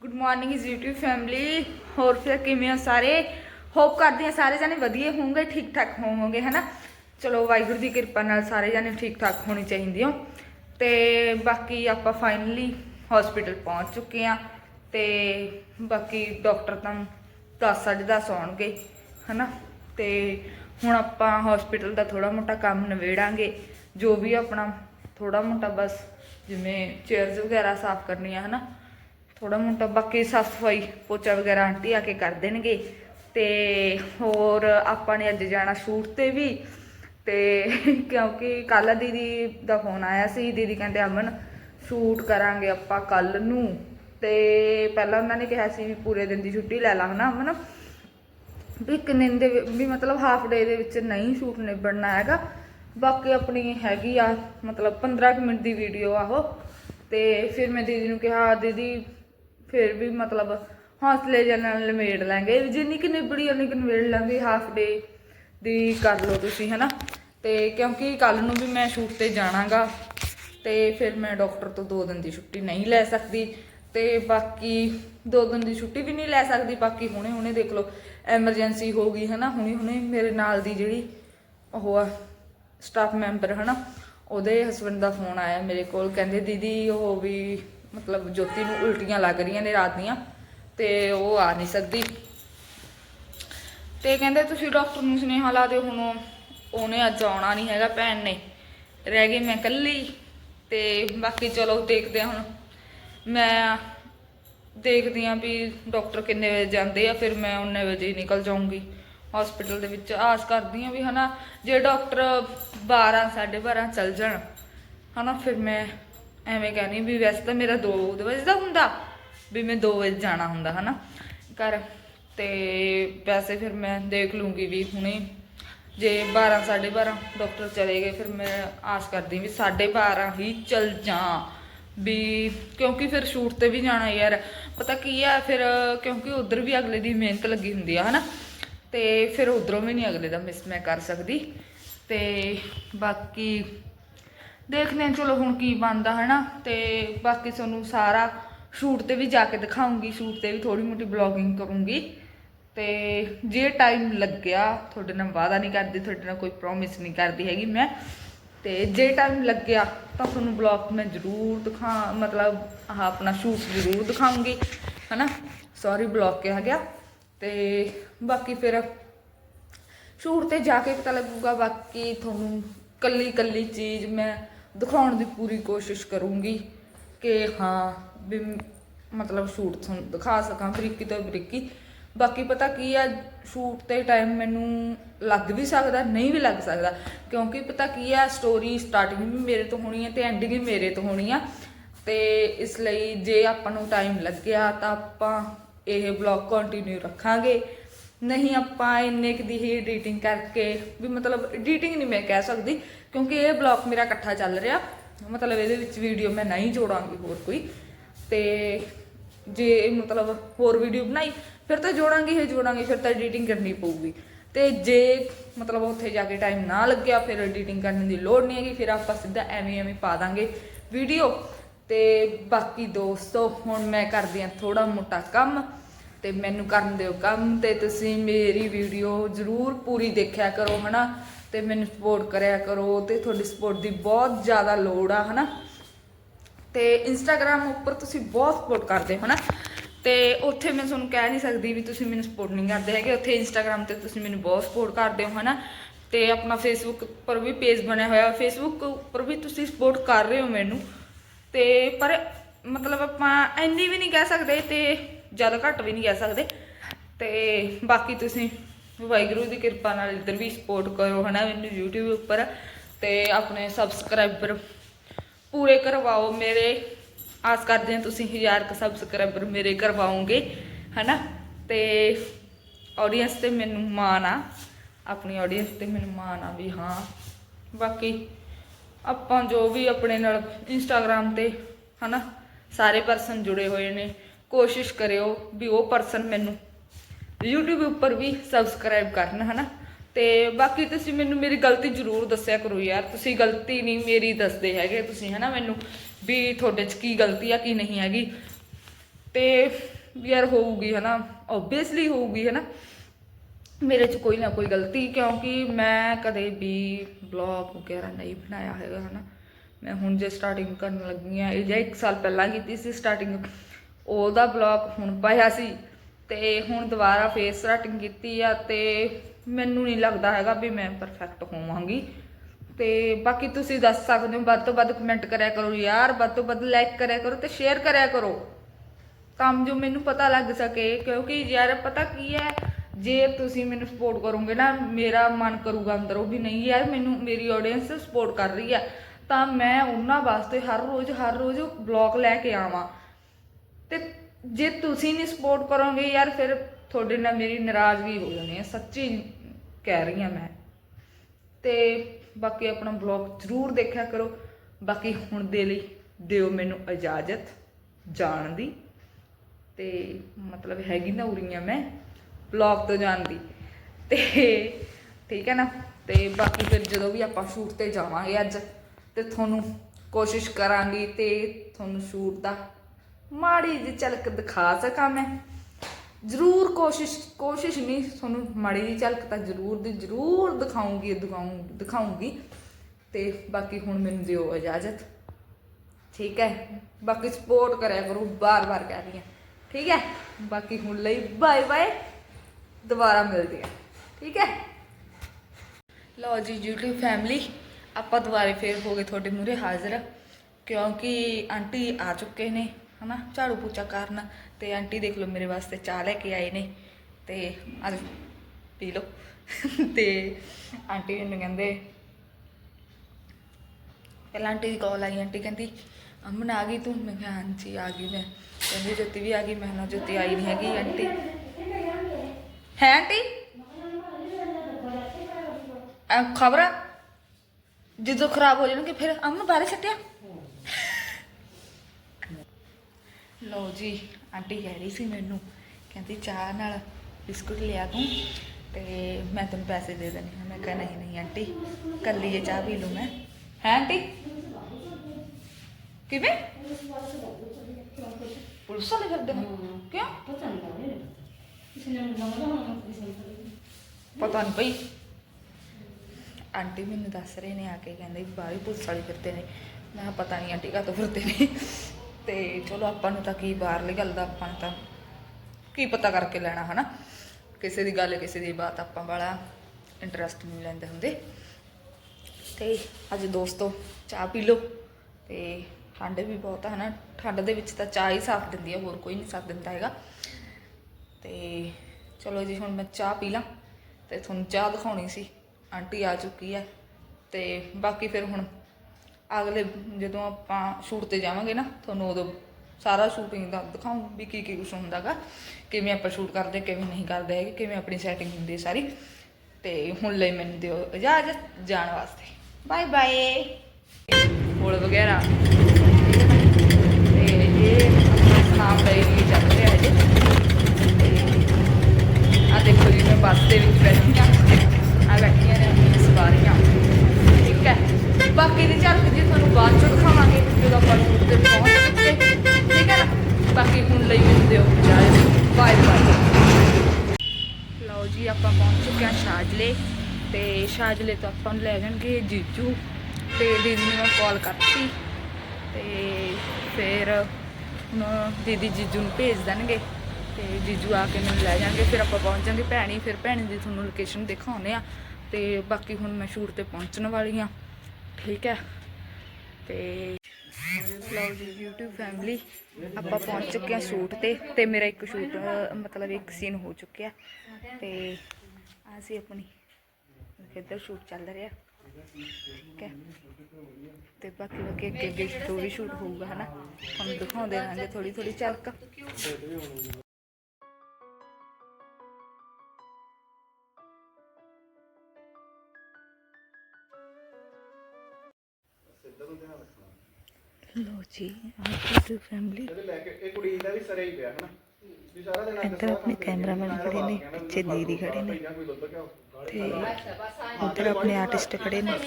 Good morning is YouTube family ਹੋਰ ਫਿਰ ਕਿਵੇਂ ਹੋ ਸਾਰੇ? ਹੋਪ ਕਰਦੇ ਆ ਸਾਰੇ ਜਾਨੇ ਵਧੀਆ ਹੋਵੋਗੇ, ਠੀਕ ਠਾਕ ਹੋਵੋਗੇ, ਹਨਾ? ਚਲੋ ਵਾਹਿਗੁਰੂ ਦੀ ਕਿਰਪਾ ਨਾਲ ਸਾਰੇ ਜਾਨੇ ਠੀਕ ਠਾਕ ਹੋਣੀ ਚਾਹੀਦੀ ਹੋ। ਤੇ ਬਾਕੀ ਆਪਾਂ ਫਾਈਨਲੀ ਹਸਪੀਟਲ ਪਹੁੰਚ ਚੁੱਕੇ ਆ ਤੇ ਬਾਕੀ ਡਾਕਟਰ ਤਾਂ 10 10:30 ਆਉਣਗੇ, ਹਨਾ? ਤੇ ਹੁਣ ਆਪਾਂ ਹਸਪੀਟਲ ਦਾ ਥੋੜਾ ਮੋਟਾ ਕੰਮ ਨਵੇੜਾਂਗੇ ਜੋ ਵੀ ਆਪਣਾ ਥੋੜਾ ਮੋਟਾ ਬਸ ਜਿਵੇਂ ਚੇਅਰਸ ਵਗੈਰਾ ਸਾਫ਼ ਕਰਨੀਆਂ, ਹਨਾ? ਥੋੜਾ ਮੋਟਾ, ਬਾਕੀ ਸਾਫ਼ ਸਫ਼ਾਈ ਪੋਚਾ ਵਗੈਰਾ ਆਂਟੀ ਆ ਕੇ ਕਰ ਦੇਣਗੇ। ਤੇ ਹੋਰ ਆਪਾਂ ਨੇ ਅੱਜ ਜਾਣਾ ਸ਼ੂਟ ਤੇ ਵੀ। ਤੇ ਕਿਉਂਕਿ ਕੱਲ ਦੀਦੀ ਦਾ ਫੋਨ ਆਇਆ ਸੀ, ਦੀਦੀ ਕਹਿੰਦੇ ਅਮਨ ਸ਼ੂਟ ਕਰਾਂਗੇ ਆਪਾਂ ਕੱਲ ਨੂੰ। ਤੇ ਪਹਿਲਾਂ ਉਹਨਾਂ ਨੇ ਕਿਹਾ ਸੀ ਵੀ ਪੂਰੇ ਦਿਨ ਦੀ ਛੁੱਟੀ ਲੈ ਲਾ ਹਨਾ ਅਮਨ। ਵੀ ਕਿੰਨੇ ਦਿਨ ਦੇ ਵੀ ਮਤਲਬ ਹਾਫ ਡੇ ਦੇ ਵਿੱਚ ਨਹੀਂ ਸ਼ੂਟ ਨਿਬੜਨਾ ਹੈਗਾ। ਬਾਕੀ ਆਪਣੀ ਹੈਗੀ ਆ, ਮਤਲਬ 15 ਕੁ ਮਿੰਟ ਦੀ ਵੀਡੀਓ ਆ ਉਹ। ਤੇ ਫਿਰ ਮੈਂ ਦੀਦੀ ਨੂੰ ਕਿਹਾ ਦੀਦੀ ਫਿਰ ਵੀ ਮਤਲਬ ਹੌਸਲੇ ਜੇ ਨਾਲ ਨਿਬੇੜ ਲਾਂਗੇ। ਜਿੰਨੀ ਕਿ ਨਿਬੜੀ, ਉਨੀ ਕਿ ਨਿਬੇੜ ਲਾਂਗੇ ਹਾਫ ਡੇ ਦੀ ਕਰ ਲਓ ਤੁਸੀਂ, ਹਨਾ? ਤੇ ਕਿਉਂਕਿ ਕੱਲ ਨੂੰ ਵੀ ਮੈਂ ਸ਼ੂਟ ਤੇ ਜਾਣਾਗਾ, ਤੇ ਫਿਰ ਮੈਂ ਡਾਕਟਰ ਤੋਂ 2 ਦਿਨ ਦੀ ਛੁੱਟੀ ਨਹੀਂ ਲੈ ਸਕਦੀ। ਤੇ ਬਾਕੀ 2 ਦਿਨ ਦੀ ਛੁੱਟੀ ਵੀ ਨਹੀਂ ਲੈ ਸਕਦੀ, ਬਾਕੀ ਹੁਣੇ ਹੁਣੇ ਦੇਖ ਲਓ ਐਮਰਜੈਂਸੀ ਹੋ ਗਈ, ਹਨਾ? ਹੁਣੇ ਹੁਣੇ ਮੇਰੇ ਨਾਲ ਦੀ ਜਿਹੜੀ ਉਹ ਆ ਸਟਾਫ ਮੈਂਬਰ ਹਨਾ? ਉਹਦੇ ਹਸਬੰਡ ਦਾ ਫੋਨ ਆਇਆ ਮੇਰੇ ਕੋਲ, ਕਹਿੰਦੇ, ਦੀਦੀ, ਉਹ ਵੀ ਮਤਲਬ ਜੋਤੀ ਨੂੰ ਉਲਟੀਆਂ ਲੱਗ ਰਹੀਆਂ ਨੇ ਰਾਤ ਦੀਆਂ, ਤੇ ਉਹ ਆ ਨਹੀਂ ਸਕਦੀ। ਤੇ ਕਹਿੰਦੇ ਤੁਸੀਂ ਡਾਕਟਰ ਨੂੰ ਸੁਨੇਹਾ ਲਾ ਦਿਓ, ਹੁਣ ਉਹਨੇ ਅੱਜ ਆਉਣਾ ਨਹੀਂ ਹੈਗਾ ਭੈਣ ਨੇ। ਰਹਿ ਗਈ ਮੈਂ ਇਕੱਲੀ, ਤੇ ਬਾਕੀ ਚਲੋ ਦੇਖਦੇ ਹਾਂ ਹੁਣ। ਮੈਂ ਦੇਖਦੀ ਹਾਂ ਵੀ ਡਾਕਟਰ ਕਿੰਨੇ ਵਜੇ ਜਾਂਦੇ ਆ, ਫਿਰ ਮੈਂ ਉਨੇ ਵਜੇ ਨਿਕਲ ਜਾਊਂਗੀ ਹਸਪੀਟਲ ਦੇ ਵਿੱਚ। ਆਸ ਕਰਦੀ ਹਾਂ ਵੀ ਹਨਾ, ਜੇ ਡਾਕਟਰ 12 12:30 ਚੱਲ ਜਾਣ, ਹਨਾ, ਫਿਰ ਮੈਂ ਐਵੇਂ ਕਹਿੰਦੀ ਵੀ ਵੈਸੇ ਤਾਂ ਮੇਰਾ 2 ਵਜੇ ਦਾ ਹੁੰਦਾ, ਵੀ ਮੈਂ 2 ਵਜੇ ਜਾਣਾ ਹੁੰਦਾ, ਹਨਾ। ਘਰ। ਤੇ ਵੈਸੇ ਫਿਰ ਮੈਂ ਦੇਖ ਲੂੰਗੀ ਵੀ ਹੁਣੇ ਜੇ 12 12:30 ਡਾਕਟਰ ਚਲੇ ਗਏ, ਫਿਰ ਮੈਂ ਆਸ ਕਰਦੀ ਵੀ 12:30 ਹੀ ਚੱਲ ਜਾ ਵੀ ਕਿਉਂਕਿ ਫਿਰ ਸ਼ੂਟ ਤੇ ਵੀ ਜਾਣਾ ਯਾਰ। ਪਤਾ ਕੀ ਆ, ਫਿਰ ਕਿਉਂਕਿ ਉਧਰ ਵੀ ਅਗਲੇ ਦੀ ਮਿਹਨਤ ਲੱਗੀ ਹੁੰਦੀ ਆ, ਹਨਾ। ਤੇ ਫਿਰ ਉਧਰੋਂ ਵੀ ਨਹੀਂ ਅਗਲੇ ਦਾ ਮਿਸ ਮੈਂ ਕਰ ਸਕਦੀ। ਤੇ ਬਾਕੀ ਦੇਖਦੇ ਹਾਂ, ਚਲੋ ਹੁਣ ਕੀ ਬਣਦਾ, ਹਨਾ? ਤੇ ਬਾਕੀ ਤੁਹਾਨੂੰ ਸਾਰਾ ਸ਼ੂਟ ਤੇ ਵੀ ਜਾ ਕੇ ਦਿਖਾਉਂਗੀ, ਸ਼ੂਟ ਤੇ ਵੀ ਥੋੜੀ ਮੋਟੀ ਬਲੌਗਿੰਗ ਕਰੂੰਗੀ। ਤੇ ਜੇ ਟਾਈਮ ਲੱਗਿਆ, ਤੁਹਾਡੇ ਨਾਲ ਵਾਅਦਾ ਨਹੀਂ ਕਰਦੀ, ਤੁਹਾਡੇ ਨਾਲ ਕੋਈ ਪ੍ਰੋਮਿਸ ਨਹੀਂ ਕਰਦੀ ਹੈਗੀ ਮੈਂ, ਤੇ ਜੇ ਟਾਈਮ ਲੱਗਿਆ, ਤਾਂ ਤੁਹਾਨੂੰ ਬਲੌਗ ਮੈਂ ਜ਼ਰੂਰ ਦਿਖਾ, ਮਤਲਬ ਆਹ ਆਪਣਾ ਸ਼ੂਟ ਜ਼ਰੂਰ ਦਿਖਾਉਂਗੀ, ਹਨਾ? ਸੌਰੀ ਬਲੌਗ ਕਿਹਾ ਗਿਆ। ਤੇ ਬਾਕੀ ਫਿਰ ਸ਼ੂਟ ਤੇ ਜਾ ਕੇ ਪਤਾ ਲੱਗੂਗਾ, ਬਾਕੀ ਤੁਹਾਨੂੰ ਕੱਲੀ ਕੱਲੀ ਚੀਜ਼ ਮੈਂ ਦਿਖਾਉਣ ਦੀ ਪੂਰੀ ਕੋਸ਼ਿਸ਼ ਕਰੂੰਗੀ ਕਿ ਹਾਂ ਵੀ ਮਤਲਬ ਸ਼ੂਟ ਤੁਹਾਨੂੰ ਦਿਖਾ ਸਕਾਂ ਬਰੀਕੀ ਤੋਂ ਬਰੀਕੀ। ਬਾਕੀ ਪਤਾ ਕੀ ਆ, ਸ਼ੂਟ ਤੇ ਟਾਈਮ ਮੈਨੂੰ ਲੱਗ ਵੀ ਸਕਦਾ, ਨਹੀਂ ਵੀ ਲੱਗ ਸਕਦਾ। ਕਿਉਂਕਿ ਪਤਾ ਕੀ ਆ ਸਟੋਰੀ ਸਟਾਰਟਿੰਗ ਵੀ ਮੇਰੇ ਤੋਂ ਹੋਣੀ ਹੈ ਤੇ ਐਂਡਿੰਗ ਵੀ ਮੇਰੇ ਤੋਂ ਹੋਣੀ ਆ। ਤੇ ਇਸ ਲਈ ਜੇ ਆਪਾਂ ਨੂੰ ਟਾਈਮ ਲੱਗਿਆ ਤਾਂ ਆਪਾਂ ਇਹ ਬਲੌਗ ਕੰਟੀਨਿਊ ਰੱਖਾਂਗੇ। ਨਹੀਂ ਆਪਾਂ ਇੰਨੇ ਕੁ ਦੀ ਹੀ ਐਡੀਟਿੰਗ ਕਰਕੇ ਵੀ ਮਤਲਬ ਐਡੀਟਿੰਗ ਨਹੀਂ ਮੈਂ ਕਹਿ ਸਕਦੀ, ਕਿਉਂਕਿ ਇਹ ਬਲੌਗ ਮੇਰਾ ਇਕੱਠਾ ਚੱਲ ਰਿਹਾ। ਮਤਲਬ ਇਹਦੇ ਵਿੱਚ ਵੀਡੀਓ ਮੈਂ ਨਹੀਂ ਜੋੜਾਂਗੀ ਹੋਰ ਕੋਈ। ਤੇ ਜੇ ਮਤਲਬ ਹੋਰ ਵੀਡੀਓ ਬਣਾਈ, ਫਿਰ ਤਾਂ ਜੋੜਾਂਗੀ ਹੀ ਜੋੜਾਂਗੀ, ਫਿਰ ਤਾਂ ਐਡੀਟਿੰਗ ਕਰਨੀ ਪਊਗੀ। ਤੇ ਜੇ ਮਤਲਬ ਉੱਥੇ ਜਾ ਕੇ ਟਾਈਮ ਨਾ ਲੱਗਿਆ, ਫਿਰ ਐਡੀਟਿੰਗ ਕਰਨ ਦੀ ਲੋੜ ਨਹੀਂ ਹੈਗੀ, ਫਿਰ ਆਪਾਂ ਸਿੱਧਾ ਐਵੇਂ ਐਵੇਂ ਪਾ ਦਾਂਗੇ ਵੀਡੀਓ ਤੇ ਬਾਕੀ ਦੋਸਤੋ, ਹੁਣ ਮੈਂ ਕਰਦੀ ਆ ਥੋੜਾ ਮੋਟਾ ਕੰਮ। ਤੇ ਮੈਨੂੰ ਕਰਨ ਦਿਓ ਕੰਮ ਤੇ ਤੁਸੀਂ ਮੇਰੀ ਵੀਡੀਓ ਜ਼ਰੂਰ ਪੂਰੀ ਦੇਖਿਆ ਕਰੋ, ਹਨਾ? ਤੇ ਮੈਨੂੰ ਸਪੋਰਟ ਕਰਿਆ ਕਰੋ ਤੇ ਤੁਹਾਡੀ ਸਪੋਰਟ ਦੀ ਬਹੁਤ ਜ਼ਿਆਦਾ ਲੋੜ ਆ, ਹਨਾ? ਤੇ ਇੰਸਟਾਗ੍ਰam ਉੱਪਰ ਤੁਸੀਂ ਬਹੁਤ ਸਪੋਰਟ ਕਰਦੇ ਹੋ ਹਨਾ? ਤੇ ਉੱਥੇ ਮੈਂ ਤੁਹਾਨੂੰ ਕਹਿ ਨਹੀਂ ਸਕਦੀ ਵੀ ਤੁਸੀਂ ਮੈਨੂੰ ਸਪੋਰਟ ਨਹੀਂ ਕਰਦੇ ਹੈਗੇ। ਉੱਥੇ ਇੰਸਟਾਗ੍ਰam ਤੇ ਤੁਸੀਂ ਮੈਨੂੰ ਬਹੁਤ ਸਪੋਰਟ ਕਰਦੇ ਹੋ, ਹਨਾ? ਤੇ ਆਪਣਾ ਫੇਸਬੁੱਕ ਉੱਪਰ ਵੀ ਪੇਜ ਬਣਿਆ ਹੋਇਆ। ਫੇਸਬੁੱਕ ਉੱਪਰ ਵੀ ਤੁਸੀਂ ਸਪੋਰਟ ਕਰ ਰਹੇ ਹੋ ਮੈਨੂੰ। ਤੇ ਪਰ ਮਤਲਬ ਆਪਾਂ ਇੰਨੀ ਵੀ ਨਹੀਂ ਕਹਿ ਸਕਦੇ ਤੇ ਜ਼ਿਆਦਾ ਘੱਟ ਵੀ ਨਹੀਂ ਕਹਿ ਸਕਦੇ। ਤੇ ਬਾਕੀ ਤੁਸੀਂ ਵਾਹਿਗੁਰੂ ਦੀ ਕਿਰਪਾ ਨਾਲ ਇੱਧਰ ਵੀ ਸਪੋਰਟ ਕਰੋ ਹਨਾ, ਮੈਨੂੰ YouTube ਉੱਪਰ। ਤੇ ਆਪਣੇ ਸਬਸਕ੍ਰਾਈਬਰ ਪੂਰੇ ਕਰਵਾਓ ਮੇਰੇ। ਆਸ ਕਰਦੇ ਹਾਂ ਤੁਸੀਂ 1000 ਕ ਸਬਸਕ੍ਰਾਈਬਰ ਮੇਰੇ ਕਰਵਾਉਂਗੇ ਹਨਾ। ਤੇ ਆਡੀਅנס ਤੇ ਮੈਨੂੰ ਮਾਣ ਆ। ਆਪਣੀ ਆਡੀਅנס ਤੇ ਮੈਨੂੰ ਮਾਣ ਆ ਵੀ ਹਾਂ। ਬਾਕੀ ਆਪਾਂ ਜੋ ਵੀ ਆਪਣੇ ਨਾਲ ਇੰਸਟਾਗ੍ਰam ਤੇ, ਹਨਾ, ਸਾਰੇ ਪਰਸਨ ਜੁੜੇ ਹੋਏ ਨੇ। ਕੋਸ਼ਿਸ਼ ਕਰਿਓ ਵੀ ਉਹ ਪਰਸਨ ਮੈਨੂੰ YouTube ਉੱਪਰ ਵੀ ਸਬਸਕ੍ਰਾਈਬ ਕਰਨ, ਹਨਾ? ਤੇ ਬਾਕੀ ਤੁਸੀਂ ਮੈਨੂੰ ਮੇਰੀ ਗਲਤੀ ਜ਼ਰੂਰ ਦੱਸਿਆ ਕਰੋ ਯਾਰ। ਤੁਸੀਂ ਗਲਤੀ ਨਹੀਂ ਮੇਰੀ ਦੱਸਦੇ ਹੈਗੇ ਤੁਸੀਂ, ਹਨਾ, ਮੈਨੂੰ ਵੀ ਤੁਹਾਡੇ 'ਚ ਕੀ ਗਲਤੀ ਆ, ਕੀ ਨਹੀਂ ਹੈਗੀ। ਤੇ ਯਾਰ ਹੋਊਗੀ, ਹਨਾ ਓਬਵੀਅਸਲੀ ਹੋਊਗੀ, ਹਨਾ। ਮੇਰੇ 'ਚ ਕੋਈ ਨਾ ਕੋਈ ਗਲਤੀ, ਕਿਉਂਕਿ ਮੈਂ ਕਦੇ ਵੀ ਬਲੌਗ ਵਗੈਰਾ ਨਹੀਂ ਬਣਾਇਆ ਹੈਗਾ, ਹਨਾ। ਮੈਂ ਹੁਣ ਜੇ ਸਟਾਰਟਿੰਗ ਕਰਨ ਲੱਗੀ ਆ, ਇਹ ਜਾਂ ਇੱਕ ਸਾਲ ਪਹਿਲਾਂ ਕੀਤੀ ਸੀ ਸਟਾਰਟਿੰਗ ਉਹਦਾ ਬਲੌਗ ਹੁਣ ਪਾਇਆ ਸੀ ਤੇ ਹੁਣ ਦੁਬਾਰਾ ਫੇਰ ਸਟਾਰਟਿੰਗ ਕੀਤੀ ਆ ਤੇ ਮੈਨੂੰ ਨਹੀਂ ਲੱਗਦਾ ਹੈਗਾ ਵੀ ਮੈਂ ਪਰਫੈਕਟ ਹੋਵਾਂਗੀ। ਤੇ ਬਾਕੀ ਤੁਸੀਂ ਦੱਸ ਸਕਦੇ ਹੋ, ਵੱਧ ਤੋਂ ਵੱਧ ਕਮੈਂਟ ਕਰਿਆ ਕਰੋ ਯਾਰ, ਵੱਧ ਤੋਂ ਵੱਧ ਲਾਈਕ ਕਰਿਆ ਕਰੋ ਤੇ ਸ਼ੇਅਰ ਕਰਿਆ ਕਰੋ। ਤਾਂ ਜੋ ਮੈਨੂੰ ਪਤਾ ਲੱਗ ਸਕੇ, ਕਿਉਂਕਿ ਯਾਰ ਪਤਾ ਕੀ ਹੈ, ਜੇ ਤੁਸੀਂ ਮੈਨੂੰ ਸਪੋਰਟ ਕਰੋਗੇ ਨਾ, ਮੇਰਾ ਮਨ ਕਰੂਗਾ ਅੰਦਰੋਂ ਵੀ ਨਹੀਂ ਯਾਰ ਮੈਨੂੰ, ਮੇਰੀ ਆਡੀਅנס ਸਪੋਰਟ ਕਰ ਰਹੀ ਹੈ ਤਾਂ ਮੈਂ ਉਹਨਾਂ ਵਾਸਤੇ ਹਰ ਰੋਜ਼ ਹਰ ਰੋਜ਼ ਬਲੌਗ ਲੈ ਕੇ ਆਵਾਂ। ਤੇ ਜੇ ਤੁਸੀਂ ਨਹੀਂ ਸਪੋਰਟ ਕਰੋਗੇ ਯਾਰ, ਫਿਰ ਤੁਹਾਡੇ ਨਾਲ ਮੇਰੀ ਨਾਰਾਜ਼ਗੀ ਹੋ ਜਾਣੀ ਹੈ, ਸੱਚੀ ਕਹਿ ਰਹੀ ਹਾਂ ਮੈਂ। ਤੇ ਬਾਕੀ ਆਪਣਾ ਬਲੌਗ ਜ਼ਰੂਰ ਦੇਖਿਆ ਕਰੋ। ਬਾਕੀ ਹੁਣ ਦੇ ਲਈ ਦਿਓ ਮੈਨੂੰ ਇਜਾਜ਼ਤ ਜਾਣ ਦੀ। ਤੇ ਮਤਲਬ ਹੈਗੀ ਨਾ ਉਰੀਆਂ ਮੈਂ ਬਲੌਗ ਤੋਂ ਜਾਣ ਦੀ। ਤੇ ਠੀਕ ਹੈ ਨਾ? ਤੇ ਬਾਕੀ ਫਿਰ ਜਦੋਂ ਵੀ ਆਪਾਂ ਸ਼ੂਟ ਤੇ ਜਾਵਾਂਗੇ ਅੱਜ, ਤੇ ਤੁਹਾਨੂੰ ਕੋਸ਼ਿਸ਼ ਕਰਾਂਗੀ ਤੇ ਤੁਹਾਨੂੰ ਸ਼ੂਟ ਦਾ ਮਾੜੀ ਜਿਹੀ ਝਲਕ ਦਿਖਾ ਸਕਾਂ ਮੈਂ। ਜ਼ਰੂਰ ਕੋਸ਼ਿਸ਼ ਕੋਸ਼ਿਸ਼ ਨਹੀਂ, ਤੁਹਾਨੂੰ ਮਾੜੀ ਜਿਹੀ ਝਲਕ ਤਾਂ ਜ਼ਰੂਰ ਦੀ ਜ਼ਰੂਰ ਦਿਖਾਉਂਗੀ, ਦਿਖਾਉਂ, ਦਿਖਾਉਂਗੀ। ਤੇ ਬਾਕੀ ਹੁਣ ਮੈਨੂੰ ਦਿਓ ਇਜਾਜ਼ਤ। ਠੀਕ ਹੈ? ਬਾਕੀ ਸਪੋਰਟ ਕਰਿਆ ਕਰੋ ਬਾਰ-ਬਾਰ ਕਹਿ ਰਹੀ ਹਾਂ। ਠੀਕ ਹੈ? ਬਾਕੀ ਹੁਣ ਲਈ ਬਾਏ ਬਾਏ ਦੁਬਾਰਾ ਮਿਲਦੇ ਆ ਠੀਕ ਹੈ? ਲਓ ਜੀ, YouTube ਫੈਮਿਲੀ ਆਪਾਂ ਦੁਬਾਰੇ ਫੇਰ ਹੋ ਗਏ ਤੁਹਾਡੇ ਮੂਹਰੇ ਹਾਜ਼ਰ। ਕਿਉਂਕਿ ਆਂਟੀ ਆ ਚੁੱਕੇ ਨੇ। ਹਨਾ, ਝਾੜੂ ਪੋਚਾ ਕਰਨ ਤੇ ਆਂਟੀ ਦੇਖ ਲਓ ਮੇਰੇ ਵਾਸਤੇ ਚਾਹ ਲੈ ਕੇ ਆਏ ਨੇ ਤੇ ਅੱਜ ਪੀ ਲਓ। ਤੇ ਆਂਟੀ ਮੈਨੂੰ ਕਹਿੰਦੇ, ਪਹਿਲਾਂ ਆਂਟੀ ਦੀ ਕਾਲ ਆਈ, ਆਂਟੀ ਕਹਿੰਦੀ, ਅਮਨ ਆ ਗਈ ਤੂੰ? ਮੈਂ ਕਿਹਾ, ਹਾਂਜੀ, ਆ ਗਈ ਮੈਂ। ਕਹਿੰਦੀ, ਜੋਤੀ ਵੀ ਆ ਗਈ। ਮੈਂ ਨਾ ਜੋਤੀ ਆਈ ਨਹੀਂ ਹੈਗੀ, ਆਂਟੀ। ਹੈ ਆਂਟੀ? ਖਬਰ? ਜਦੋਂ ਖਰਾਬ ਹੋ ਜਾਣਗੇ, ਫਿਰ ਅਮਨ ਬਾਰੇ ਛੱਡਿਆ ਲਓ ਜੀ ਆਂਟੀ ਕਹਿ ਰਹੀ ਸੀ ਮੈਨੂੰ ਕਹਿੰਦੀ ਚਾਹ ਨਾਲ ਬਿਸਕੁਟ ਲਿਆ ਤੂੰ ਤੇ ਮੈਂ ਤੈਨੂੰ ਪੈਸੇ ਦੇ ਦੇਣੇ ਆ ਮੈਂ ਕਿਹਾ ਨਹੀਂ ਨਹੀਂ ਆਂਟੀ ਕੱਲੀ ਇਹ ਚਾਹ ਪੀ ਲੂੰ ਮੈਂ। ਹੈ ਆਂਟੀ? ਕਿਵੇਂ? ਪੁਲਿਸ ਵਾਲੇ ਕਰਦੇ ਨੇ? ਕਿਉਂ? ਪਤਾ ਨਹੀਂ ਭਈ ਆਂਟੀ ਮੈਨੂੰ ਦੱਸ ਰਹੇ ਨੇ ਆ ਕੇ ਕਹਿੰਦੇ ਬਾਹਰ ਹੀ ਪੁਲਿਸ ਵਾਲੇ ਫਿਰਦੇ ਨੇ। ਮੈਂ ਪਤਾ ਨਹੀਂ ਆਂਟੀ ਕਾ ਤੋਂ ਫਿਰਦੇ ਨੇ। ਤੇ ਚਲੋ ਆਪਾਂ ਨੂੰ ਤਾਂ ਕੀ ਬਾਹਰਲੀ ਗੱਲ ਦਾ ਆਪਾਂ ਨੂੰ ਤਾਂ ਕੀ ਪਤਾ ਕਰਕੇ ਲੈਣਾ ਹਨਾ। ਕਿਸੇ ਦੀ ਗੱਲ, ਕਿਸੇ ਦੀ ਬਾਤ ਆਪਾਂ ਵਾਲਾ ਇੰਟਰਸਟ ਨਹੀਂ ਲੈਂਦੇ ਹੁੰਦੇ। ਤੇ ਅੱਜ ਦੋਸਤੋ ਚਾਹ ਪੀ ਲਓ। ਤੇ ਠੰਡ ਵੀ ਬਹੁਤ ਹੈ ਨਾ ਠੰਡ ਦੇ ਵਿੱਚ ਤਾਂ ਚਾਹ ਹੀ ਸਾਥ ਦਿੰਦੀ ਹੈ ਹੋਰ ਕੋਈ ਨਹੀਂ ਸਾਥ ਦਿੰਦਾ ਹੈਗਾ। ਤੇ ਚਲੋ ਜੀ, ਹੁਣ ਮੈਂ ਚਾਹ ਪੀ ਲਾਂ। ਤੇ ਤੁਹਾਨੂੰ ਚਾਹ ਦਿਖਾਉਣੀ ਸੀ। ਆਂਟੀ ਆ ਚੁੱਕੀ ਹੈ ਤੇ ਬਾਕੀ ਫਿਰ ਹੁਣ ਅਗਲੇ ਜਦੋਂ ਆਪਾਂ ਸ਼ੂਟ ਤੇ ਜਾਵਾਂਗੇ ਨਾ, ਤੁਹਾਨੂੰ ਉਦੋਂ ਸਾਰਾ ਸ਼ੂਟਿੰਗ ਦਾ ਦਿਖਾਉਂ ਵੀ ਕੀ ਕੀ ਕੁਛ ਹੁੰਦਾਗਾ ਕਿਵੇਂ ਆਪਾਂ ਸ਼ੂਟ ਕਰਦੇ, ਕਿਵੇਂ ਨਹੀਂ ਕਰਦੇ ਹੈਗੇ, ਕਿਵੇਂ ਆਪਣੀ ਸੈਟਿੰਗ ਹੁੰਦੀ ਹੈ ਸਾਰੀ। ਤੇ ਹੁਣ ਲਈ ਮੈਨੂੰ ਦਿਓ ਇਜਾਜ਼ਤ, ਜਾਣ ਵਾਸਤੇ। ਬਾਏ ਬਾਏ ਫੁੱਲ ਵਗੈਰਾ। ਤੇ ਇਹ ਆਪਣਾ ਸਨਾਮ ਚੱਲ ਰਿਹਾ ਹੈ ਜੀ ਆ ਦੇਖੋ ਜੀ, ਮੈਂ ਬੱਸ ਦੇ ਵਿੱਚ ਬੈਠੀ ਹਾਂ ਆ ਬੈਠੀਆਂ ਨੇ ਆਪਣੀਆਂ ਸਵਾਰੀਆਂ ਠੀਕ ਹੈ ਬਾਕੀ ਦੀ ਝਲਕ ਜੇ ਤੁਹਾਨੂੰ ਬਾਅਦ ਚੋਂ ਦਿਖਾਵਾਂਗੇ ਜਦੋਂ ਆਪਾਂ ਸ਼ੂਟ ਤੇ ਪਹੁੰਚ ਚੁੱਕੇ ਠੀਕ ਹੈ ਨਾ? ਬਾਕੀ ਹੁਣ ਲਈ ਮੈਨੂੰ ਦਿਓ ਇਜਾਜ਼ਤ। ਬਾਏ ਬਾਏ ਲਓ ਜੀ, ਆਪਾਂ ਪਹੁੰਚ ਚੁੱਕੇ ਹਾਂ ਸ਼ਾਜਲੇ ਤੇ ਸ਼ਾਜਲੇ ਤੋਂ ਆਪਾਂ ਨੂੰ ਲੈ ਜਾਣਗੇ ਜੀਜੂ। ਤੇ ਦੀਦੀ ਨੂੰ ਮੈਂ ਕਾਲ ਕਰਤੀ ਤੇ ਫਿਰ ਹੁਣ ਦੀਦੀ ਜੀਜੂ ਨੂੰ ਭੇਜ ਦੇਣਗੇ ਤੇ ਜੀਜੂ ਆ ਕੇ ਮੈਨੂੰ ਲੈ ਜਾਣਗੇ। ਫਿਰ ਆਪਾਂ ਪਹੁੰਚ ਜਾਾਂਗੇ ਭੈਣੀ ਫਿਰ ਭੈਣੀ ਦੀ ਤੁਹਾਨੂੰ ਲੋਕੇਸ਼ਨ ਦਿਖਾਉਂਦੇ ਆ ਤੇ ਬਾਕੀ ਹੁਣ ਮੈਂ ਸ਼ੂਟ ਤੇ ਪਹੁੰਚਣ ਵਾਲੀ ਆ ਠੀਕ ਹੈ। ਤੇ ਲਓ ਜੀ, YouTube ਫੈਮਿਲੀ ਆਪਾਂ ਪਹੁੰਚ ਚੁੱਕੇ ਹਾਂ ਸ਼ੂਟ ਤੇ ਤੇ ਮੇਰਾ ਇੱਕ ਸ਼ੂਟ, ਮਤਲਬ ਇੱਕ ਸੀਨ ਹੋ ਚੁੱਕਿਆ। ਤੇ ਅਸੀਂ ਆਪਣੀ ਕਿੱਧਰ ਸ਼ੂਟ ਚੱਲ ਰਿਹਾ। ਠੀਕ ਹੈ। ਤੇ ਬਾਕੀ ਬਾਕੀ ਅੱਗੇ ਅੱਗੇ ਜੋ ਵੀ ਸ਼ੂਟ ਹੋਊਗਾ, ਹਨਾ, ਤੁਹਾਨੂੰ ਦਿਖਾਉਂਦੇ ਰਹਾਂਗੇ ਥੋੜੀ ਥੋੜੀ ਝਲਕ। ਲੋ ਜੀ ਆਹ ਫੈਮਿਲੀ ਇਹਦੇ ਲੈ ਕੇ ਇਹ ਕੁੜੀ ਦਾ ਵੀ ਸਰੇ ਹੀ ਪਿਆ ਹਨਾ ਵੀ ਸਾਰਾ ਦਿਨ ਇੱਧਰ ਆਪਣੇ ਕੈਮਰਾਮੈਨ ਖੜੇ ਨੇ ਪਿੱਛੇ ਦੀਦੀ ਖੜੇ ਨੇ ਕੋਈ ਦੁੱਧ ਕਿਉਂ ਤੇ ਉੱਧਰ ਆਪਣੇ ਆਰਟਿਸਟ ਖੜੇ ਨੇ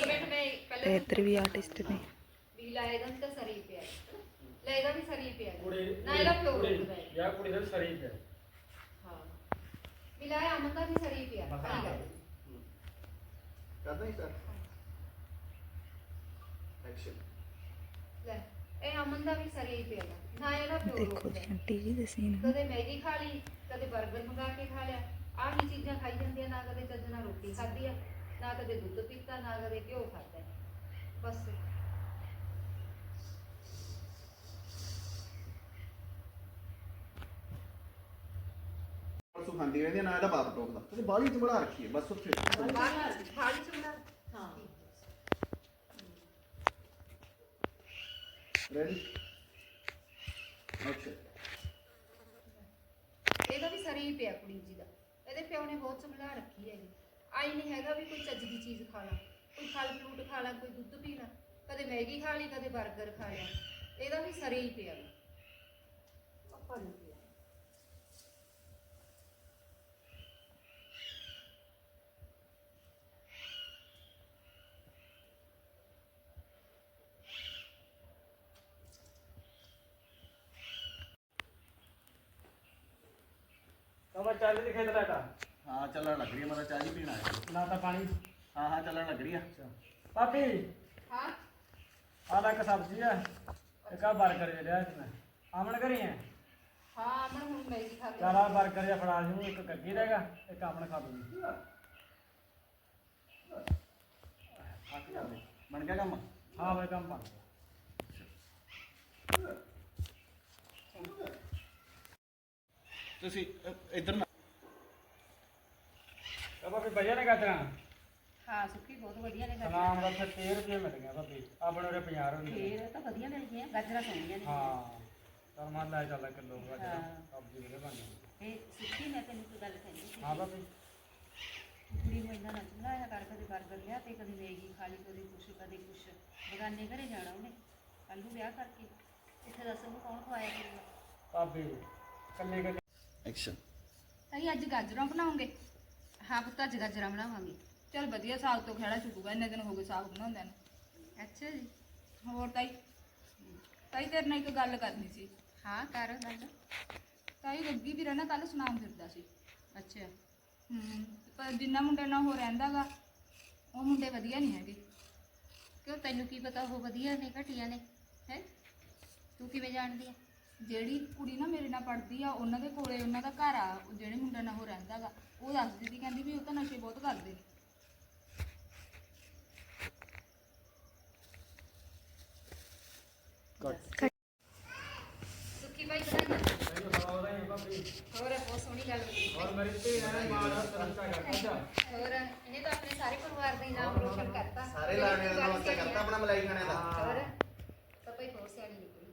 ਤੇ ਇੱਧਰ ਵੀ ਆਰਟਿਸਟ ਨੇ ਲੈ ਇਹਦਾ ਵੀ ਸਰੀ ਪਿਆ ਗਾ। ਕੁੜੀ ਨਾ ਇਹਦਾ ਪਿਓ ਕੁੜੀ- ਰੁਕਦਾ ਹੈ। ਯਾਰ ਕੁੜੀ ਦਾ ਸ਼ਰੀਫ ਹੈ ਹਾਂ ਵੀ ਲੈ ਅਮਨ ਦਾ ਵੀ ਸਰੀ ਪਿਆ ਹਾਂ। ਸਹੀ ਗੱਲ ਕਰਦਾ ਹੀ ਸਰ ਐਕਸ਼ਨ ਲੈ ਇਹ ਅਮਨ ਦਾ ਵੀ ਸਰੀ ਪਿਆ ਗਾ। ਨਾ ਇਹਦਾ ਪਿਓ ਦੇਖੋ ਰੁਕਦਾ। ਜੀ ਹੈ। ਆਂਟੀ ਜੀ ਦੇ ਸੀਨ ਕਦੇ ਮੈਗੀ ਖਾ ਲਈ ਕਦੇ 버ਗਰ ਮੰਗਾ ਕੇ ਖਾ ਲਿਆ। ਆਹੀ ਚੀਜ਼ਾਂ ਖਾਈ ਜਾਂਦੀਆਂ ਨਾ ਕਦੇ ਚੱਜ ਨਾਲ ਰੋਟੀ ਖਾਧੀ ਆ ਨਾ ਕਦੇ ਦੁੱਧ ਪੀਤਾ ਨਾ ਕਦੇ ਘਿਓ ਖਾਧਾ। ਹੈ। ਬਸ ਪਰਸੋਂ ਖਾਂਦੀ ਰਹਿੰਦੀ ਆ, ਨਾ ਇਹਦਾ ਬਾਪ ਟੋਕਦਾ ਤੇ ਬਾਲੀ ਚ ਬਣਾ ਰੱਖੀ ਹੈ ਬਸ ਉੱਥੇ। ਬਾਹਰ ਥਾਲੀ ਚ ਬਣਾ ਹਾਂ। ਰੈਡੀ ਇਹਦਾ ਵੀ ਸਰੀ ਪਿਆ ਕੁੜੀ ਜੀ ਦਾ। ਇਹਦੇ ਪਿਓ ਨੇ ਬਹੁਤ ਸੰਭਲਾ ਰੱਖੀ ਹੈਗੀ। ਆਈ ਨਹੀਂ ਹੈਗਾ ਵੀ ਕੋਈ ਚੱਜ ਦੀ ਚੀਜ਼ ਖਾ ਲਾ। ਕੋਈ ਫਲ ਫਰੂਟ ਖਾ ਲਾ ਕੋਈ ਦੁੱਧ ਪੀ ਲਾ। ਕਦੇ ਮੈਗੀ ਖਾ ਲਈ ਕਦੇ 버ਗਰ ਖਾ ਲਿਆ। ਇਹਦਾ ਵੀ ਸਰੀ ਹੀ ਪਿਆ। ਆਪਾਂ ਨੂੰ। ਪਿਆ ਕਬਰ ਚੱਲ ਜੀ ਖੇਤ ਲੈਟਾ ਹਾਂ ਚੱਲਣ ਲੱਗ ਰਹੀ ਹੈ ਮੈਂ ਚਾਹ ਜੀ ਪੀਣਾ ਹੈ ਨਾ ਤਾਂ ਪਾਣੀ। ਹਾਂ ਹਾਂ ਚੱਲਣ ਲੱਗ ਰਹੀ ਆ। ਪਾਪੀ ਹਾਂ। ਆਹ ਤਾਂ ਇੱਕ ਸਬਜ਼ੀ ਆ ਇੱਕ ਆ 버ਗਰ ਜਿਹੜਾ ਅੱਜ ਮੈਂ ਆਮਣ ਕਰੀ ਆ ਹਾਂ ਅਮਨ ਹੁਣ ਮੈਗੀ ਖਾ ਚਾਰ ਲਿਆ ਆ 버ਗਰ ਜਿਹਾ ਫੜਾ ਜੂ ਇੱਕ ਕੱਗੀ ਰਹੇਗਾ ਇੱਕ ਆਮਣ ਖਾ ਜਾਂਦੇ ਬਣ ਗਿਆ ਕੰਮ? ਹਾਂ ਬਈ ਕੰਮ। ਪਾ ਤੁਸੀਂ ਅ, ਇੱਧਰ ਨਾ। ਕਬਰ ਵੀ ਬਜਾ ਨੇ ਕਹਤਰਾ ਹਾਂ ਸੁੱਕੀ ਬਹੁਤ ਵਧੀਆ ਨੇ ਸਲਾਮ ਦਾ ਉੱਥੇ 13 ਰੁਪਏ ਮਿਲ ਗਿਆ ਭਾਬੀ। ਆਪਣੇ ਉਰੇ 50 ਰੁਪਏ ਫੇਰ ਤਾਂ ਵਧੀਆ ਮਿਲ ਗਈਆਂ ਗਾਜਰਾਂ ਸੋਹਣੀਆਂ ਨੇ। ਹਾਂ ਤਾਂ ਮੰਨ ਲੈ ਚੱਲ ਕਿਲੋ ਗਾਜਰ। ਹਾਂ। ਸਬਜ਼ੀ ਉਹਦੇ ਬਣ ਗਈ ਇਹ ਸੁੱਕੀ ਮੈਂ ਤੈਨੂੰ ਕੋਈ ਗੱਲ ਕਹਿੰਦੀ ਸੀ। ਹਾਂ ਭਾਬੀ। ਕੁੜੀ ਨੂੰ ਇੰਨਾ ਨਾ ਚੁਲਾਇਆ ਕਰ ਕਦੇ 버ਗਰ ਲਿਆ ਤੇ ਕਦੇ ਮੈਗੀ ਖਾ ਲਈ ਕਦੇ ਕੁਛ ਕਦੇ ਕੁਛ। ਬਗਾਨੇ ਘਰੇ ਜਾਣਾ ਉਹਨੇ ਕੱਲ ਨੂੰ ਵਿਆਹ ਕਰਕੇ। ਇੱਥੇ ਦੱਸ ਉਹਨੂੰ ਕੌਣ ਖਵਾਇਆ ਕਰੂਗਾ? ਭਾਬੀ ਕੱਲੇ ਕੱਲੇ ਐਕਸ਼ਨ ਤਾਈ ਅੱਜ ਗਾਜਰਾਂ ਬਣਾਉਂਗੇ ਹਾਂ ਪੁੱਤ ਅੱਜ ਗਾਜਰਾਂ ਬਣਾਵਾਂਗੇ। ਚਲ ਵਧੀਆ ਸਾਗ ਤੋਂ ਖੇੜਾ ਛੁੱਟੂਗਾ ਇੰਨੇ ਦਿਨ ਹੋ ਗਏ ਸਾਗ ਬਣਾਉਂਦੇ ਨੂੰ। ਅੱਛਾ ਜੀ। ਹੋਰ ਤਾਈ? ਤਾਈ ਤੇਰੇ ਨਾਲ ਇੱਕ ਗੱਲ ਕਰਨੀ ਸੀ। ਹਾਂ ਕਰ ਗੱਲ ਤਾਈ ਗੱਗੀ ਵੀਰਾ ਨਾ ਕੱਲ ਸੁਨਾਮ ਫਿਰਦਾ ਸੀ। ਅੱਛਾ। ਹੂੰ ਪਰ ਜਿੰਨਾ ਮੁੰਡੇ ਨਾਲ ਉਹ ਰਹਿੰਦਾਗਾ ਉਹ ਮੁੰਡੇ ਵਧੀਆ ਨਹੀਂ ਹੈਗੇ। ਕਿਉਂ ਤੈਨੂੰ ਕੀ ਪਤਾ ਉਹ ਵਧੀਆ ਨੇ ਘਟੀਆਂ ਨੇ ਹੈ? ਤੂੰ ਕਿਵੇਂ ਜਾਣਦੀ ਆ? ਜਿਹੜੀ ਕੁੜੀ ਨਾ ਮੇਰੇ ਨਾਲ ਪੜਦੀ ਆ ਉਹਨਾਂ ਦੇ ਕੋਲੇ ਉਹਨਾਂ ਦਾ ਘਰ ਆ ਉਹ ਜਿਹੜੇ ਮੁੰਡੇ ਨਾਲ ਉਹ ਰਹਿੰਦਾਗਾ ਉਹ ਦੱਸਦੀ ਸੀ ਕਹਿੰਦੀ ਵੀ ਉਹ ਤਾਂ ਨਸ਼ੇ ਬਹੁਤ ਕਰਦੇ। ਨੇ ਸੁੱਕੀ ਭਾਈ ਹੋਰ ਬਹੁਤ ਸੋਹਣੀ ਗੱਲ ਹੋਈ। ਔਰ ਮੇਰੀ ਧੀ ਨੇ ਮਾਂ ਦਾ ਤਰੀਕਾ ਕਰਦਾ ਹੋਰ ਇਹਨੇ ਤਾਂ ਆਪਣੇ ਸਾਰੇ ਪਰਿਵਾਰ ਦਾ ਹੀ ਨਾਮ ਰੋਸ਼ਨ ਕਰਤਾ। ਸਾਰੇ ਲਾਣੇ ਦਾ ਨਾਮ ਉੱਚਾ ਕਰਤਾ ਆਪਣਾ ਮਲਾਈ ਖਾਣੇ ਦਾ। ਹੋਰ ਤਾਂ ਭਾਈ ਬਹੁਤ ਸਿਆਣੀ ਨਿਕਲੀ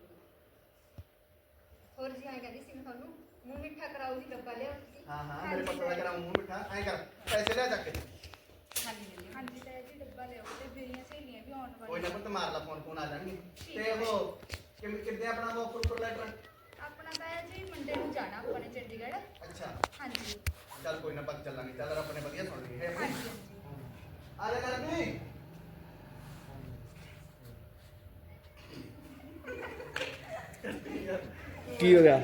ਹੋਰ ਜੀ ਆਏ ਕਹਿੰਦੀ ਸੀ ਮੈਂ ਤੁਹਾਨੂੰ ਮੂੰਹ ਮਿੱਠਾ ਕਰਾਉ ਦੀ ਡੱਬਾ ਲਿਆ। ਤੁਸੀਂ ਹਾਂ ਹਾਂ ਮੇਰੇ ਪੱਤਰ ਦਾ ਕਰਾਂ ਮੂੰਹ ਮਿੱਠਾ ਐਂ ਕਰ ਪੈਸੇ ਲੈ ਚੱਕ ਲੈ ਲਿਓ ਹਾਂਜੀ। ਤਾਈ ਜੀ ਡੱਬਾ ਲਿਆਓ। ਤੇ ਮੇਰੀਆਂ ਸਹੇਲੀਆਂ ਵੀ ਆਉਣ ਕੋਈ ਨਾ ਪੁੱਤ ਮਾਰ ਲਾ ਫੋਨ ਫੋਨ ਆ ਜਾਣਗੇ। ਤੇ ਉਹ ਕਿ ਕਿੱਦੇ ਆਪਣਾ ਉਹ ਉੱਪਰ ਲੈਟਰ ਆਪਣਾ ਤਾਇਆ ਜੀ ਮੰਡੇ ਨੂੰ ਜਾਣਾ ਆਪਾਂ ਨੇ ਚੰਡੀਗੜ੍ਹ। ਅੱਛਾ। ਹਾਂਜੀ। ਚੱਲ ਕੋਈ ਨਾ ਪੱਕ ਚੱਲਾਂਗੇ। ਚੱਲ ਆਪਣੇ ਵਧੀਆ ਸੁਣ ਲਈ। ਹੈ। ਹਾਂਜੀ ਹਾਂਜੀ। ਆ ਜਾ ਕਰਨੀ ਕੀ ਹੋ ਗਿਆ ਅਮਨ ਉਹ ਆ ਗਏ ਤੇਰੇ ਡੈਡੀ ਸੁੱਕੀ ਭਾਈ ਵਧਾਈਆਂ ਤੈਨੂੰ ਤੈਨੂੰ ਸਵਾ ਦਾ।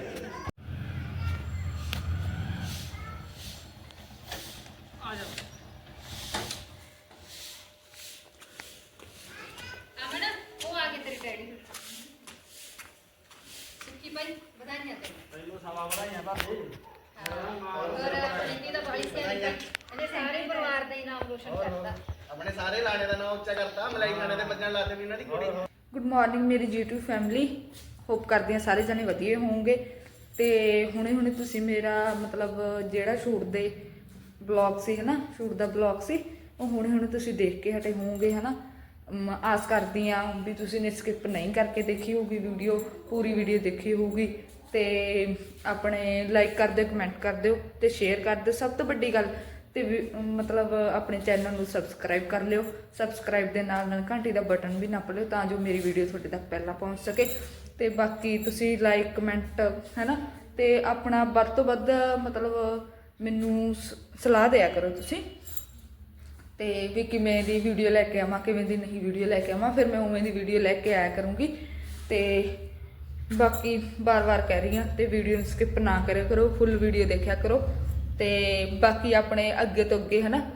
ਹੀ ਨਾਮ ਰੋਸ਼ਨ ਕਰਤਾ। ਆਪਣੇ ਸਾਰੇ ਲਾਣੇ ਦਾ ਨਾਮ ਉੱਚਾ ਕਰਤਾ ਮਲਾਈ ਖਾਣੇ ਦੇ ਬੱਜਣ ਲਾਤੇ ਵੀ ਇਹਨਾਂ ਦੀ ਕੁੜੀ। ਗੁੱਡ ਮਾਰਨਿੰਗ ਮੇਰੀ YouTube ਫੈਮਿਲੀ ਹੋਪ ਕਰਦੀ ਹਾਂ ਸਾਰੇ ਜਣੇ ਵਧੀਆ ਹੋਵੋਗੇ। ਤੇ ਹੁਣੇ ਹੁਣੇ ਤੁਸੀਂ ਮੇਰਾ ਮਤਲਬ ਜਿਹੜਾ ਸ਼ੂਟ ਦੇ ਬਲੌਗ ਸੀ ਹਨਾ ਸ਼ੂਟ ਦਾ ਬਲੌਗ ਸੀ ਉਹ ਹੁਣੇ ਹੁਣੇ ਤੁਸੀਂ ਦੇਖ ਕੇ ਹਟੇ ਹੋਵੋਗੇ ਹਨਾ। ਅਮ, ਆਸ ਕਰਦੀ ਹਾਂ ਵੀ ਤੁਸੀਂ ਨੇ ਸਕਿਪ ਨਹੀਂ ਕਰਕੇ ਦੇਖੀ ਹੋਊਗੀ ਵੀਡੀਓ ਪੂਰੀ ਵੀਡੀਓ ਦੇਖੀ ਹੋਊਗੀ। ਤੇ ਆਪਣੇ ਲਾਈਕ ਕਰ ਦਿਓ ਕਮੈਂਟ ਕਰ ਦਿਓ ਤੇ ਸ਼ੇਅਰ ਕਰ ਦਿਓ। ਸਭ ਤੋਂ ਵੱਡੀ ਗੱਲ ਤੇ ਵੀ- ਮਤਲਬ ਆਪਣੇ ਚੈਨਲ ਨੂੰ ਸਬਸਕ੍ਰਾਈਬ ਕਰ ਲਿਓ। ਸਬਸਕ੍ਰਾਈਬ ਦੇ ਨਾਲ ਨਾਲ ਘੰਟੀ ਦਾ ਬਟਨ ਵੀ ਨੱਪ ਲਿਓ ਤਾਂ ਜੋ ਮੇਰੀ ਵੀਡੀਓ ਤੁਹਾਡੇ ਤੱਕ ਪਹਿਲਾਂ ਪਹੁੰਚ ਸਕੇ। ਤੇ ਬਾਕੀ ਤੁਸੀਂ ਲਾਈਕ, ਕਮੈਂਟ, ਹੈਨਾ? ਤੇ ਆਪਣਾ ਵੱਧ ਤੋਂ ਵੱਧ, ਮਤਲਬ ਮੈਨੂੰ ਸ- ਸਲਾਹ ਦਿਆ ਕਰੋ ਤੁਸੀਂ। ਤੇ ਵੀ ਕਿਵੇਂ ਦੀ ਵੀਡੀਓ ਲੈ ਕੇ ਆਵਾਂ, ਕਿਵੇਂ ਦੀ ਨਹੀਂ ਵੀਡੀਓ ਲੈ ਕੇ ਆਵਾਂ, ਫਿਰ ਮੈਂ ਉਵੇਂ ਦੀ ਵੀਡੀਓ ਲੈ ਕੇ ਆਇਆ ਕਰੂੰਗੀ। ਤੇ ਬਾਕੀ ਬਾਰ-ਬਾਰ ਕਹਿ ਰਹੀ ਹਾਂ ਤੇ ਵੀਡੀਓ ਨੂੰ ਸਕਿਪ ਨਾ ਕਰਿਆ ਕਰੋ ਫੁੱਲ ਵੀਡੀਓ ਦੇਖਿਆ ਕਰੋ। ਤੇ ਬਾਕੀ ਆਪਣੇ ਅੱਗੇ ਤੋਂ ਅੱਗੇ, ਹਨਾ?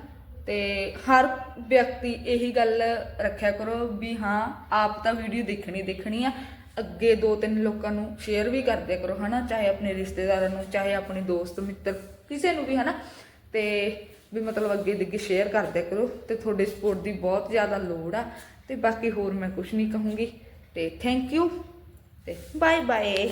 ਤੇ ਹਰ ਵਿਅਕਤੀ ਇਹੀ ਗੱਲ ਰੱਖਿਆ ਕਰੋ ਵੀ ਹਾਂ, ਆਪ ਤਾਂ ਵੀਡੀਓ ਦੇਖਣੀ ਦੇਖਣੀ ਆ। ਅੱਗੇ ਦੋ ਤਿੰਨ ਲੋਕਾਂ ਨੂੰ ਸ਼ੇਅਰ ਵੀ ਕਰਦੇ ਕਰੋ, ਹਨਾ? ਚਾਹੇ ਆਪਣੇ ਰਿਸ਼ਤੇਦਾਰਾਂ ਨੂੰ, ਚਾਹੇ ਆਪਣੇ ਦੋਸਤ, ਮਿੱਤਰ, ਕਿਸੇ ਨੂੰ ਵੀ, ਹਨਾ? ਤੇ ਵੀ ਮਤਲਬ ਅੱਗੇ ਅੱਗੇ ਸ਼ੇਅਰ ਕਰਦੇ ਕਰੋ ਤੇ ਤੁਹਾਡੇ ਸਪੋਰਟ ਦੀ ਬਹੁਤ ਜ਼ਿਆਦਾ ਲੋੜ ਆ। ਤੇ ਬਾਕੀ ਹੋਰ ਮੈਂ ਕੁਝ ਨਹੀਂ ਕਹੂੰਗੀ। ਤੇ ਥੈਂਕ ਯੂ ਤੇ ਬਾਏ ਬਾਏ